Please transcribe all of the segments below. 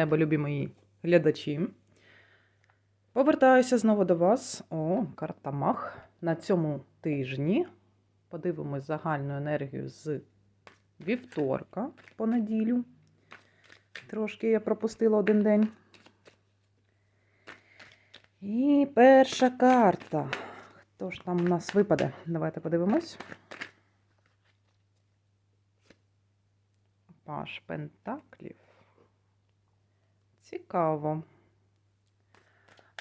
Небо, любі мої глядачі. Повертаюся знову до вас. О, карта Мах. На цьому тижні подивимось загальну енергію з вівторка по неділю. Трошки я пропустила один день. І перша карта. Хто ж там у нас випаде? Давайте подивимось. Паш Пентаклів. Цікаво.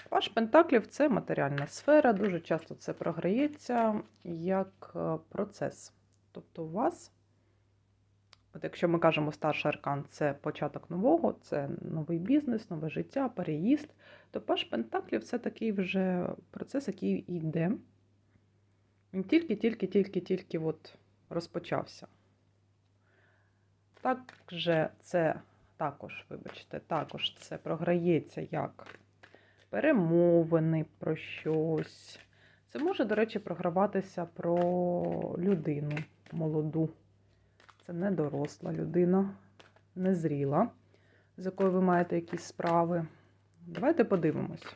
Паш Пентаклів це матеріальна сфера, дуже часто це програється як е, процес. Тобто у вас, от якщо ми кажемо старший аркан, це початок нового, це новий бізнес, нове життя, переїзд, то Паш Пентаклів це такий вже процес, який йде. Він тільки-тільки-тільки-тільки от розпочався. Також це також, вибачте, також це програється як перемовини про щось. Це може, до речі, програватися про людину молоду. Це не доросла людина, незріла, з якою ви маєте якісь справи. Давайте подивимось.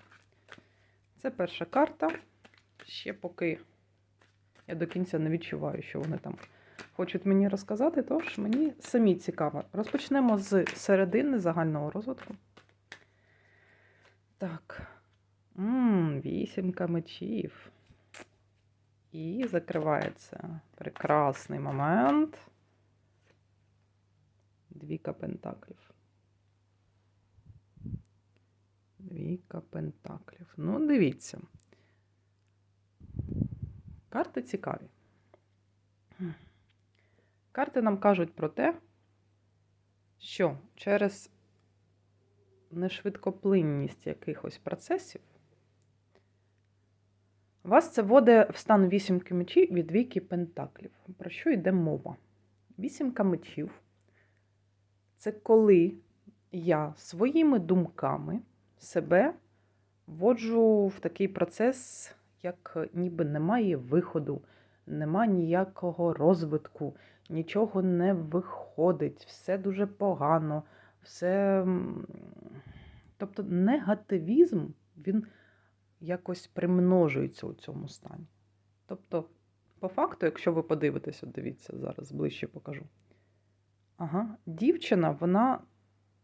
Це перша карта. Ще поки я до кінця не відчуваю, що вони там хочуть мені розказати, тож мені самі цікаво. Розпочнемо з середини загального розвитку. Так. М, Вісімка мечів. І закривається прекрасний момент. Двіка пентаклів. Двійка пентаклів. Ну, дивіться. Карти цікаві. Карти нам кажуть про те, що через нешвидкоплинність якихось процесів вас це вводить в стан вісімки мечів від двійки пентаклів. Про що йде мова? Вісімка мечів це коли я своїми думками себе вводжу в такий процес, як ніби немає виходу, нема ніякого розвитку, нічого не виходить, все дуже погано, все. Тобто негативізм, він якось примножується у цьому стані. Тобто, по факту, якщо ви подивитеся, дивіться, зараз ближче покажу. Ага, дівчина, вона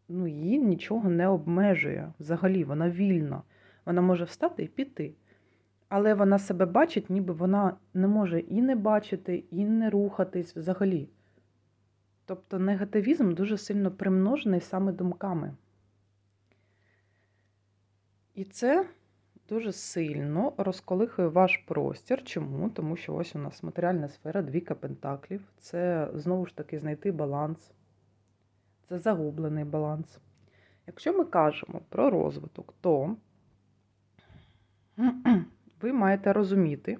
ну, її нічого не обмежує взагалі, вона вільна. Вона може встати і піти. Але вона себе бачить, ніби вона не може і не бачити, і не рухатись взагалі. Тобто негативізм дуже сильно примножений саме думками. І це дуже сильно розколихує ваш простір. Чому? Тому що ось у нас матеріальна сфера, двіка пентаклів. Це знову ж таки знайти баланс. Це загублений баланс. Якщо ми кажемо про розвиток, то ви маєте розуміти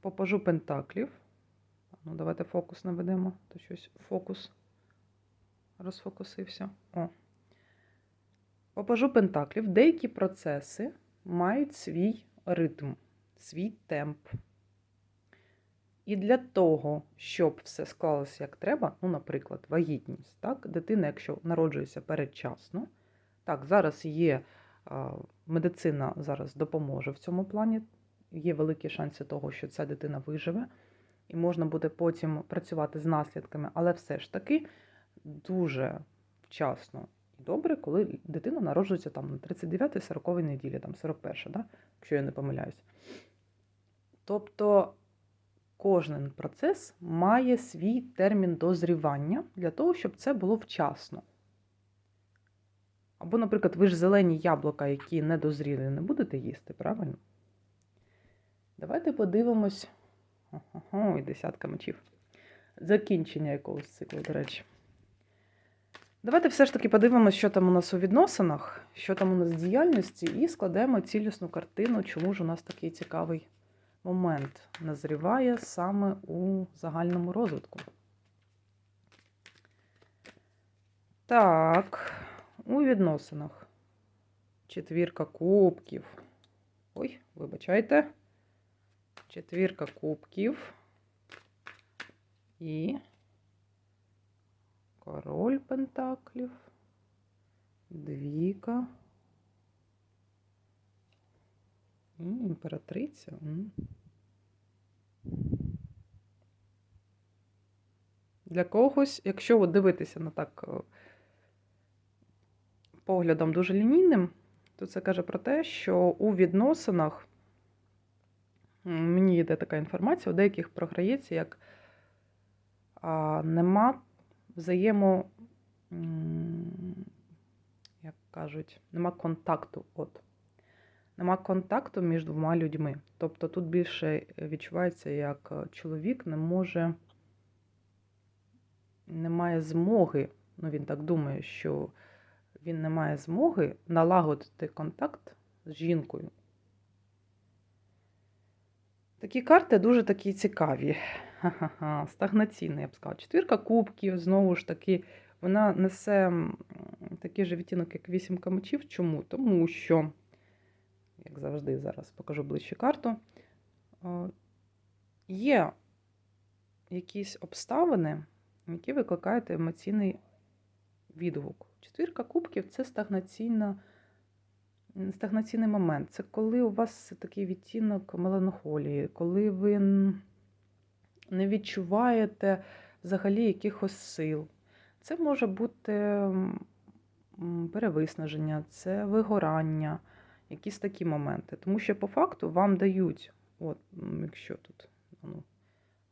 попажу пентаклів. Ну, давайте фокус наведемо, то щось фокус розфокусився. О. Попажу пентаклів. Деякі процеси мають свій ритм, свій темп. І для того, щоб все склалося як треба, ну, наприклад, вагітність, так, дитина, якщо народжується передчасно, так, зараз є медицина зараз допоможе в цьому плані, є великі шанси того, що ця дитина виживе, і можна буде потім працювати з наслідками, але все ж таки дуже вчасно і добре, коли дитина народжується там на 39-40 неділі, там 41, да? якщо я не помиляюсь. Тобто кожен процес має свій термін дозрівання для того, щоб це було вчасно. Або, наприклад, ви ж зелені яблука, які не дозріли, не будете їсти, правильно? Давайте подивимось. Ого, і десятка мечів. Закінчення якогось циклу, до речі. Давайте все ж таки подивимось, що там у нас у відносинах, що там у нас в діяльності, і складемо цілісну картину, чому ж у нас такий цікавий момент назріває саме у загальному розвитку. Так, у відносинах. Четвірка кубків. Ой, вибачайте. Четвірка кубків. І король пентаклів. двійка. І імператриця. Для когось, якщо от дивитися на так е, поглядом дуже лінійним, то це каже про те, що у відносинах мені йде така інформація, у деяких програється, як а, нема взаємо, як кажуть, нема контакту. От. Нема контакту між двома людьми. Тобто тут більше відчувається, як чоловік не може, не має змоги, ну він так думає, що він не має змоги налагодити контакт з жінкою. Такі карти дуже такі цікаві. Ха-ха-ха, стагнаційна, я б сказала. Четвірка кубків, знову ж таки, вона несе такий же відтінок, як вісімка мечів. Чому? Тому що, як завжди, зараз покажу ближче карту. е, Є якісь обставини, які викликають емоційний відгук. Четвірка кубків це стагнаційна, стагнаційний момент. Це коли у вас такий відтінок меланхолії, коли ви не відчуваєте взагалі якихось сил. Це може бути перевиснаження, це вигорання, якісь такі моменти. Тому що по факту вам дають, от, якщо тут ну,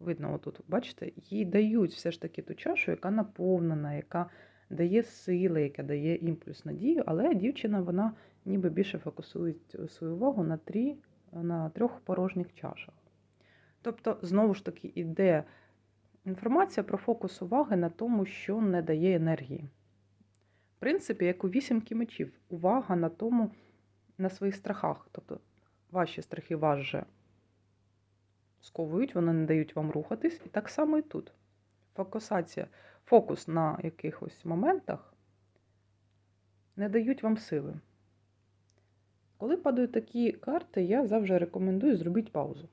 видно, отут, бачите, їй дають все ж таки ту чашу, яка наповнена, яка дає сили, яка дає імпульс надію, але дівчина вона ніби більше фокусує свою увагу на, трі, на трьох порожніх чашах. Тобто, знову ж таки, іде інформація про фокус уваги на тому, що не дає енергії. В принципі, як у вісімки мечів, увага на тому, на своїх страхах. Тобто, ваші страхи вас же сковують, вони не дають вам рухатись. І так само і тут. Фокусація, фокус на якихось моментах не дають вам сили. Коли падають такі карти, я завжди рекомендую зробити паузу.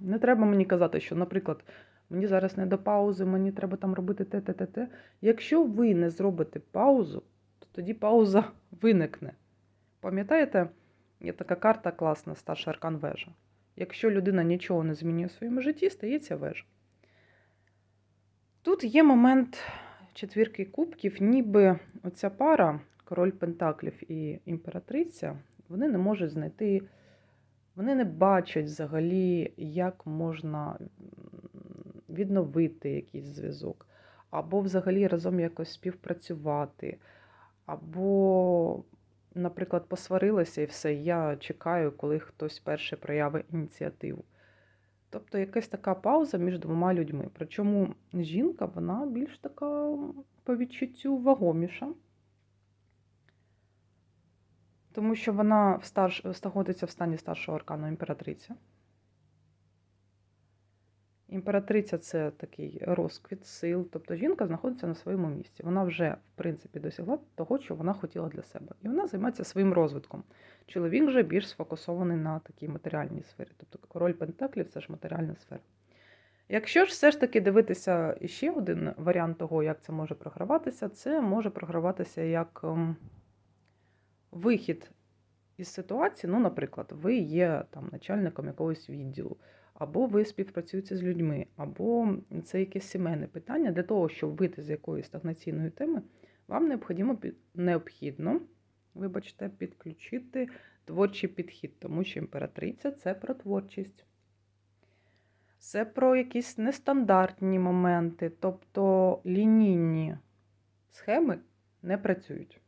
Не треба мені казати, що, наприклад, мені зараз не до паузи, мені треба там робити те, те, те, те. Якщо ви не зробите паузу, то тоді пауза виникне. Пам'ятаєте, є така карта класна, старший аркан вежа. Якщо людина нічого не змінює в своєму житті, стається вежа. Тут є момент четвірки кубків, ніби оця пара, король Пентаклів і імператриця, вони не можуть знайти, вони не бачать взагалі, як можна відновити якийсь зв'язок, або взагалі разом якось співпрацювати, або, наприклад, посварилися і все, я чекаю, коли хтось перше проявить ініціативу. Тобто якась така пауза між двома людьми. Причому жінка, вона більш така по відчуттю вагоміша, тому що вона в старш... знаходиться в стані старшого аркану імператриця. Імператриця це такий розквіт сил, тобто жінка знаходиться на своєму місці. Вона вже, в принципі, досягла того, що вона хотіла для себе. І вона займається своїм розвитком. Чоловік вже більш сфокусований на такій матеріальній сфері. Тобто король Пентаклів це ж матеріальна сфера. Якщо ж все ж таки дивитися ще один варіант того, як це може програватися, це може програватися як ем, вихід із ситуації. Ну, наприклад, ви є там начальником якогось відділу, або ви співпрацюєте з людьми, або це якесь сімейне питання. Для того, щоб вийти з якоїсь стагнаційної теми, вам необхідно, необхідно вибачте, підключити творчий підхід, тому що імператриця це про творчість. Це про якісь нестандартні моменти, тобто лінійні схеми не працюють.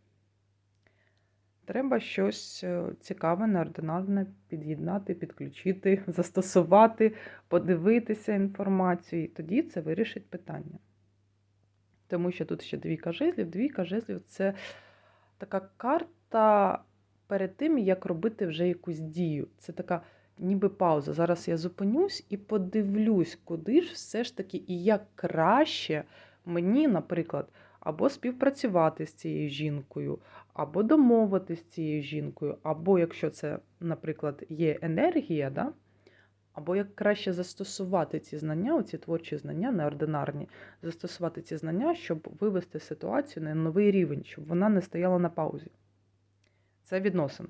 Треба щось е, цікаве, неординарне під'єднати, підключити, застосувати, подивитися інформацію, і тоді це вирішить питання. Тому що тут ще двійка жезлів. Двійка жезлів це така карта перед тим, як робити вже якусь дію. Це така ніби пауза. Зараз я зупинюсь і подивлюсь, куди ж все ж таки і як краще мені, наприклад, або співпрацювати з цією жінкою, або домовитися з цією жінкою, або якщо це, наприклад, є енергія, да, Або як краще застосувати ці знання, оці творчі знання, неординарні, застосувати ці знання, щоб вивести ситуацію на новий рівень, щоб вона не стояла на паузі. Це відносини.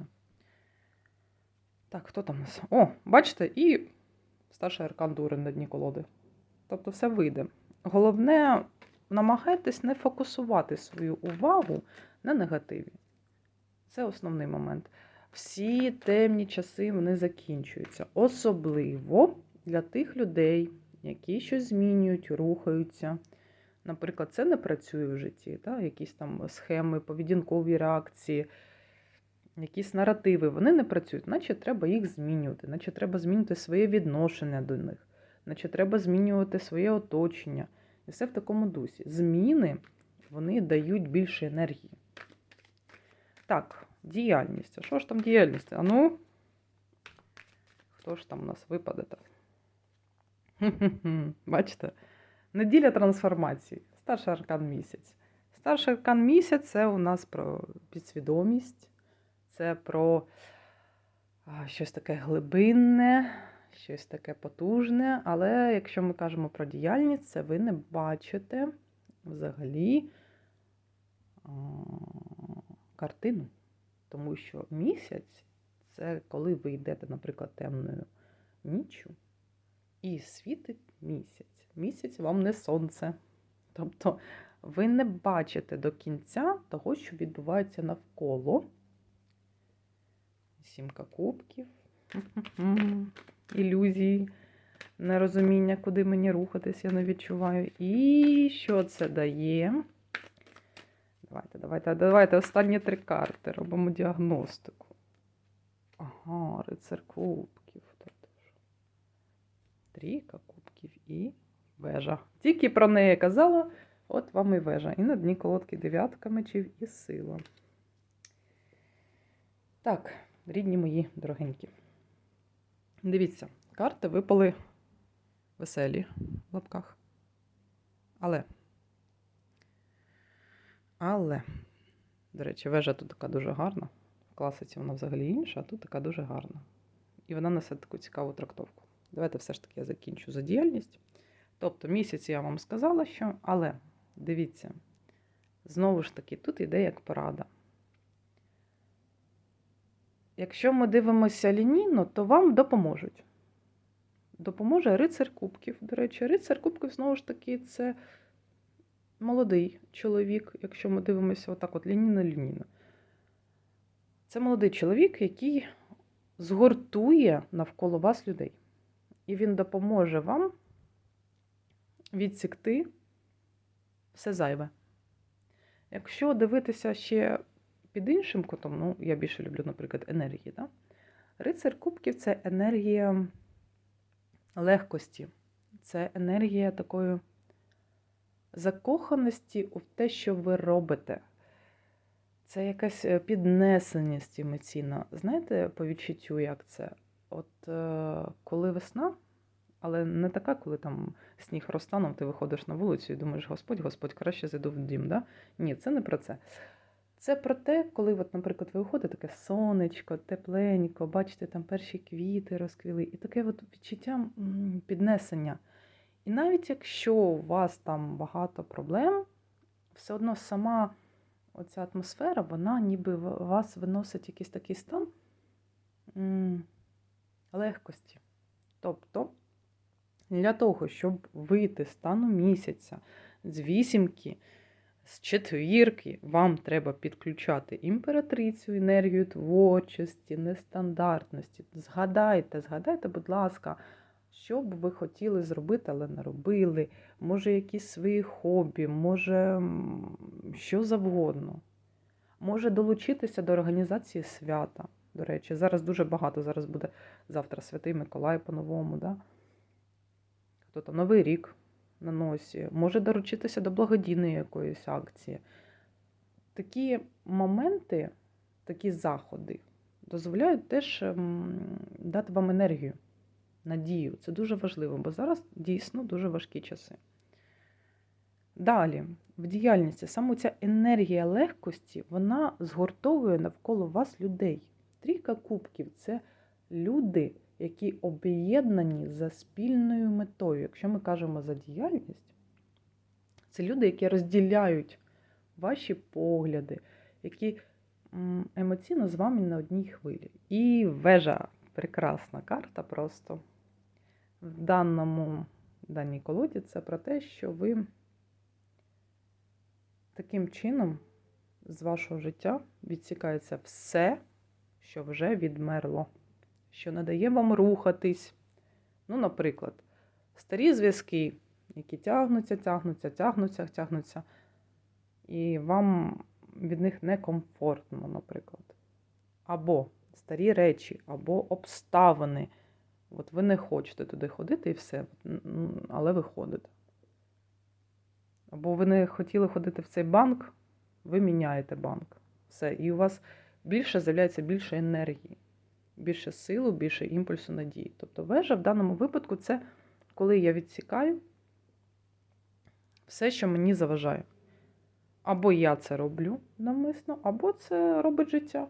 Так, хто там у нас? О, бачите, і старший аркан Дурин на дні колоди. Тобто все вийде. Головне, намагайтесь не фокусувати свою увагу на негативі. Це основний момент. Всі темні часи вони закінчуються. Особливо для тих людей, які щось змінюють, рухаються. Наприклад, це не працює в житті, та? якісь там схеми, поведінкові реакції, якісь наративи, вони не працюють, наче треба їх змінювати, наче треба змінювати своє відношення до них, наче треба змінювати своє оточення. І все в такому дусі. Зміни вони дають більше енергії. Так, діяльність. А що ж там діяльність? А ну, хто ж там у нас випаде так? Бачите? Неділя трансформації. Старший аркан місяць. Старший аркан місяць це у нас про підсвідомість, це про щось таке глибинне, щось таке потужне. Але якщо ми кажемо про діяльність, це ви не бачите взагалі картину. Тому що місяць це коли ви йдете, наприклад, темною ніччю, і світить місяць. Місяць вам не сонце. Тобто ви не бачите до кінця того, що відбувається навколо. Сімка кубків, ілюзії, нерозуміння, куди мені рухатись, я не відчуваю. І що це дає? Давайте, давайте, давайте останні три карти. Робимо діагностику. Ага, рицар кубків. Трійка кубків і вежа. Тільки про неї казала, от вам і вежа. І на дні колодки дев'ятка мечів і сила. Так, рідні мої дорогенькі. Дивіться, карти випали веселі в лапках. Але. Але, до речі, вежа тут така дуже гарна. В класиці вона взагалі інша, а тут така дуже гарна. І вона несе таку цікаву трактовку. Давайте все ж таки я закінчу за діяльність. Тобто, місяць я вам сказала, що, але дивіться, знову ж таки, тут йде як порада. Якщо ми дивимося лінійно, то вам допоможуть. Допоможе рицар кубків. До речі, рицар кубків, знову ж таки, це молодий чоловік, якщо ми дивимося отак, от лінійно-лінійно. Це молодий чоловік, який згуртує навколо вас людей. І він допоможе вам відсікти все зайве. Якщо дивитися ще під іншим кутом, ну, я більше люблю, наприклад, енергії. Да? Рицар Кубків це енергія легкості, це енергія такої закоханості у те, що ви робите. Це якась е, піднесеність емоційна. Знаєте, по відчуттю, як це? От е, коли весна, але не така, коли там сніг розтанув, ти виходиш на вулицю і думаєш, Господь, Господь, краще зайду в дім. Да? Ні, це не про це. Це про те, коли, от, наприклад, ви виходите, таке сонечко, тепленько, бачите, там перші квіти розквіли, і таке от відчуття піднесення. І навіть якщо у вас там багато проблем, все одно сама оця атмосфера, вона ніби вас виносить якийсь такий стан легкості. Тобто, для того, щоб вийти з стану місяця, з вісімки, з четвірки, вам треба підключати імператрицю, енергію творчості, нестандартності. Згадайте, згадайте, будь ласка, що б ви хотіли зробити, але не робили. Може, якісь свої хобі, може що завгодно. Може долучитися до організації свята. До речі, зараз дуже багато. Зараз буде завтра Святий Миколай по-новому. Да? Хто там Новий рік на носі, може доручитися до благодійної якоїсь акції. Такі моменти, такі заходи дозволяють теж дати вам енергію, надію. Це дуже важливо, бо зараз дійсно дуже важкі часи. Далі, в діяльності саме ця енергія легкості, вона згуртовує навколо вас людей. Трійка кубків це люди, які об'єднані за спільною метою. Якщо ми кажемо за діяльність, це люди, які розділяють ваші погляди, які емоційно з вами на одній хвилі. І вежа прекрасна карта просто. В даному в даній колоді це про те, що ви таким чином з вашого життя відсікається все, що вже відмерло, що не дає вам рухатись. Ну, наприклад, старі зв'язки, які тягнуться, тягнуться, тягнуться, тягнуться, і вам від них некомфортно, наприклад. Або старі речі, або обставини. От ви не хочете туди ходити і все, але ви ходите. Або ви не хотіли ходити в цей банк, ви міняєте банк. Все. І у вас більше з'являється більше енергії, більше силу, більше імпульсу надії. Тобто вежа в даному випадку це коли я відсікаю все, що мені заважає. Або я це роблю навмисно, або це робить життя.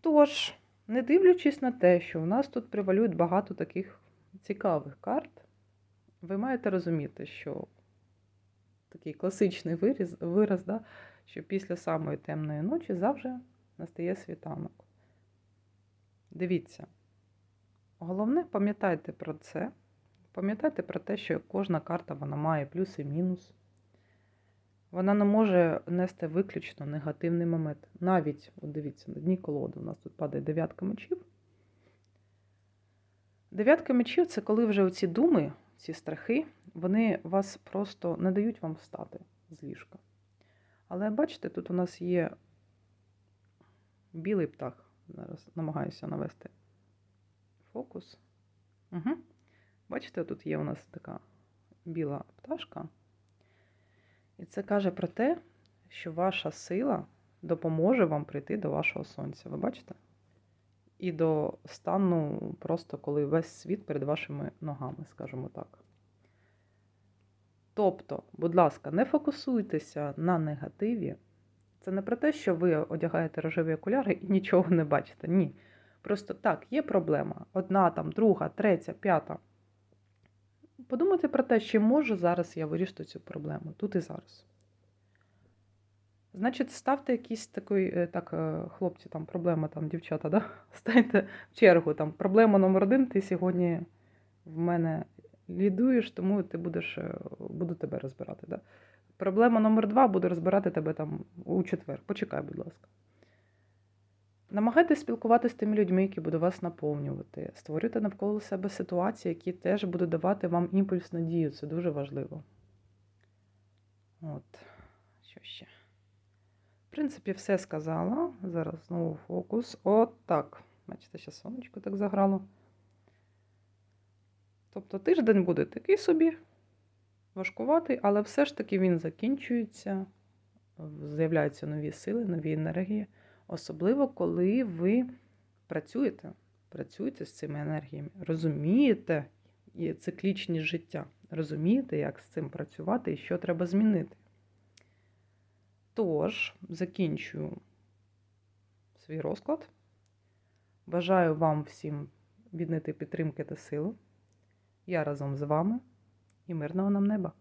Тож, не дивлячись на те, що у нас тут превалюють багато таких цікавих карт, ви маєте розуміти, що такий класичний вираз, вираз да, що після самої темної ночі завжди настає світанок. Дивіться. Головне, пам'ятайте про це. Пам'ятайте про те, що кожна карта вона має плюс і мінус. Вона не може нести виключно негативний момент. Навіть, от дивіться, на дні колоди у нас тут падає дев'ятка мечів. Дев'ятка мечів це коли вже оці думи, ці страхи, вони вас просто не дають вам встати з ліжка. Але бачите, тут у нас є білий птах. Зараз намагаюся навести фокус. Угу. Бачите, тут є у нас така біла пташка. І це каже про те, що ваша сила допоможе вам прийти до вашого сонця. Ви бачите? І до стану, просто коли весь світ перед вашими ногами, скажімо так. Тобто, будь ласка, не фокусуйтеся на негативі. Це не про те, що ви одягаєте рожеві окуляри і нічого не бачите. Ні. Просто так, є проблема. Одна, там, друга, третя, п'ята. Подумайте про те, чи можу зараз я вирішити цю проблему тут і зараз. Значить, ставте якісь такий, е, так, е, хлопці, там проблема, там, дівчата, да? станьте в чергу. Там, проблема номер один, ти сьогодні в мене лідуєш, тому ти будеш, е, буду тебе розбирати. Да? Проблема номер два, буду розбирати тебе там у четвер. Почекай, будь ласка. Намагайтесь спілкуватися з тими людьми, які будуть вас наповнювати, створюйте навколо себе ситуації, які теж будуть давати вам імпульс надію. Це дуже важливо. От, що ще? В принципі, все сказала. Зараз знову фокус. От так. Бачите, ще сонечко так заграло. Тобто тиждень буде такий собі, важкуватий, але все ж таки він закінчується, з'являються нові сили, нові енергії. Особливо, коли ви працюєте, працюєте з цими енергіями, розумієте циклічність життя, розумієте, як з цим працювати і що треба змінити. Тож, закінчую свій розклад. Бажаю вам всім віднайти підтримки та силу. Я разом з вами і мирного нам неба!